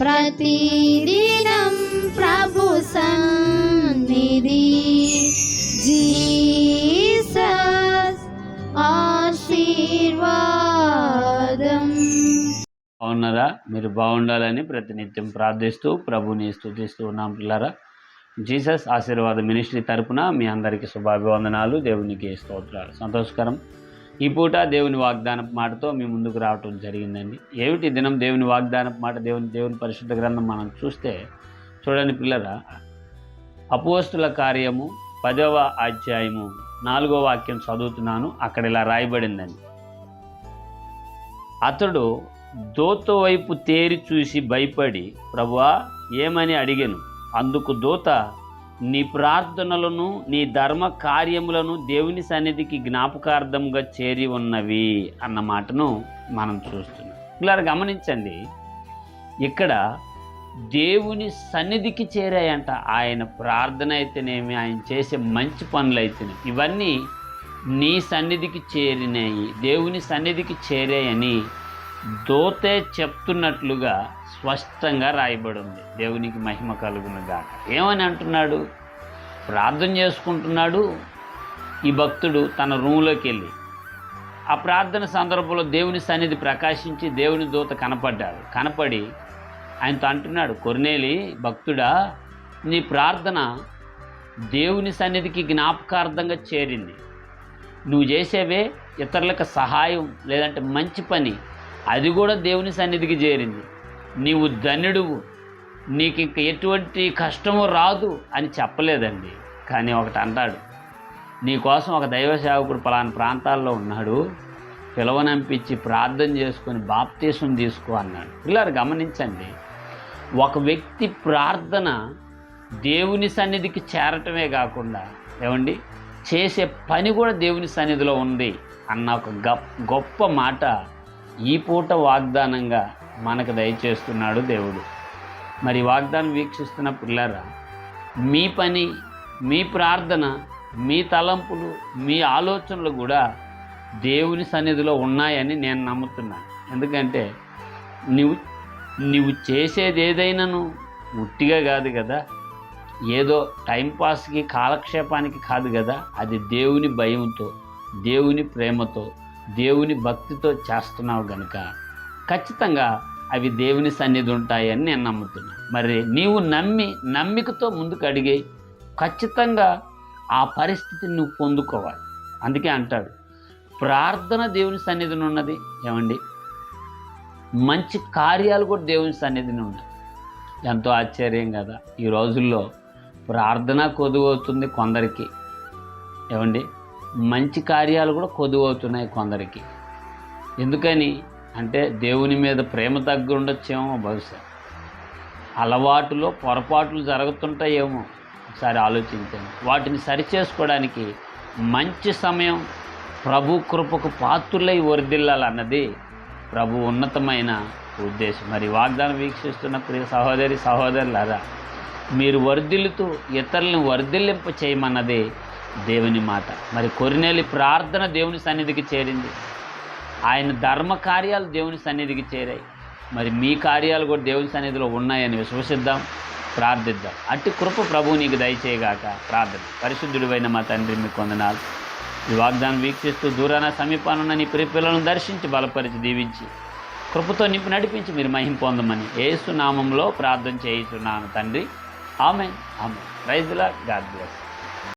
ప్రతిదినం ప్రభు సన్నిధి. జీసస్ ఆశీర్వాదం. బాగున్నారా? మీరు బాగుండాలని ప్రతినిత్యం ప్రార్థిస్తూ ప్రభుని స్థుతిస్తూ ఉన్నాం పిల్లరా. జీసస్ ఆశీర్వాద మినిస్ట్రీ తరపున మీ అందరికీ శుభాభివందనాలు. దేవునికి స్తోత్రాలు. సంతోషకరం. ఈ పూట దేవుని వాగ్దానపు మాటతో మీ ముందుకు రావటం జరిగిందండి. ఏమిటి దినం దేవుని వాగ్దానపు మాట? దేవుని దేవుని పరిశుద్ధ గ్రంథం మనం చూస్తే చూడండి పిల్లరా అపోస్తుల కార్యము పదవ అధ్యాయము నాలుగో వాక్యం చదువుతున్నాను అక్కడ ఇలా రాయబడిందండి. అతడు దూత వైపు తేరి చూసి భయపడి ప్రభువా ఏమని అడిగాను? అందుకు దూత నీ ప్రార్థనలను నీ ధర్మ కార్యములను దేవుని సన్నిధికి జ్ఞాపకార్థంగా చేరి ఉన్నవి అన్న మాటను మనం చూస్తున్నాం. ఇలా గమనించండి. ఇక్కడ దేవుని సన్నిధికి చేరాయంట. ఆయన ప్రార్థన అయితేనేమి ఆయన చేసే మంచి పనులు అయితేనేమి. ఇవన్నీ నీ సన్నిధికి చేరినాయి దేవుని సన్నిధికి చేరాయని దోతే చెప్తున్నట్లుగా స్పష్టంగా రాయబడి ఉంది దేవునికి మహిమ కలుగునుగా ఏమని అంటున్నాడు? ప్రార్థన చేసుకుంటున్నాడు. ఈ భక్తుడు తన రూమ్లోకి వెళ్ళి ఆ ప్రార్థన సందర్భంలో దేవుని సన్నిధి ప్రకాశించి దేవుని దూత కనపడ్డాడు. కనపడి ఆయనతో అంటున్నాడు కొర్నేలి భక్తుడా నీ ప్రార్థన దేవుని సన్నిధికి జ్ఞాపకార్థంగా చేరింది. నువ్వు చేసేవే ఇతరులకు సహాయం లేదంటే మంచి పని. అది కూడా దేవుని సన్నిధికి చేరింది. నీవు ధన్యుడువు నీకు ఇంక ఎటువంటి కష్టము రాదు అని చెప్పలేదండి. కానీ ఒకటి అంటాడు నీకోసం ఒక దైవ సేవకుడు పలానా ప్రాంతాల్లో ఉన్నాడు పిలవనంపించి ప్రార్థన చేసుకొని బాప్తీసం తీసుకో అన్నాడు. పిల్లలు గమనించండి ఒక వ్యక్తి ప్రార్థన దేవుని సన్నిధికి చేరటమే కాకుండా ఏమండి చేసే పని కూడా దేవుని సన్నిధిలో ఉంది అన్న ఒక గొప్ప మాట ఈ పూట వాగ్దానంగా మనకు దయచేస్తున్నాడు దేవుడు. మరి వాగ్దానం వీక్షిస్తున్న పిల్లరా మీ పని మీ ప్రార్థన మీ తలంపులు మీ ఆలోచనలు కూడా దేవుని సన్నిధిలో ఉన్నాయని నేను నమ్ముతున్నాను ఎందుకంటే నువ్వు నువ్వు చేసేది ఏదైనాను ఉట్టిగా కాదు కదా. ఏదో టైంపాస్కి కాలక్షేపానికి కాదు కదా. అది దేవుని భయంతో దేవుని ప్రేమతో దేవుని భక్తితో చేస్తున్నావు గనుక ఖచ్చితంగా అవి దేవుని సన్నిధి ఉంటాయని నేను నమ్ముతున్నాను మరి నీవు నమ్మి నమ్మికతో ముందుకు అడిగే ఖచ్చితంగా ఆ పరిస్థితిని నువ్వు పొందుకోవాలి. అందుకే అంటాడు ప్రార్థన దేవుని సన్నిధిని ఉన్నది. ఏమండి? మంచి కార్యాలు కూడా దేవుని సన్నిధిని ఉన్నాయి ఎంతో ఆశ్చర్యం కదా ఈ రోజుల్లో ప్రార్థన కొదువవుతుంది కొందరికి. ఏమండి? మంచి కార్యాలు కూడా కొదువవుతున్నాయి కొందరికి. ఎందుకని? అంటే దేవుని మీద ప్రేమ తగ్గి ఉండొచ్చేమో బహుశా. అలవాటులో పొరపాట్లు జరుగుతుంటాయేమో ఒకసారి ఆలోచించండి. వాటిని సరిచేసుకోవడానికి మంచి సమయం ప్రభు కృపకు పాత్రులై వర్దిల్లాలన్నది ప్రభు ఉన్నతమైన ఉద్దేశం. మరి వాగ్దానం వీక్షిస్తున్న ప్రియ సహోదరి సహోదరులారా మీరు వర్ధిల్లుతూ ఇతరులను వర్ధిల్లింప చేయమన్నదే దేవుని మాట. మరి కొరినేలి ప్రార్థన దేవుని సన్నిధికి చేరింది. ఆయన ధర్మ కార్యాలు దేవుని సన్నిధికి చేరాయి. మరి మీ కార్యాలు కూడా దేవుని సన్నిధిలో ఉన్నాయని విశ్వసిద్దాం ప్రార్థిద్దాం. అట్టి కృప ప్రభువు నీకు దయచేయగాక ప్రార్థన. పరిశుద్ధుడివైన మా తండ్రి మీకు వందనాలు ఈ వాగ్దానం వీక్షిస్తూ దూరాన సమీపానున్న నీ ప్రియ పిల్లలను దర్శించి బలపరిచి దీవించి కృపతో నింపి నడిపించి మీరు మహిం పొందమని ఏసునామంలో ప్రార్థన చేయిస్తున్నాను తండ్రి. ఆమె ఆమె రైతుల గాడ్ బ్లెస్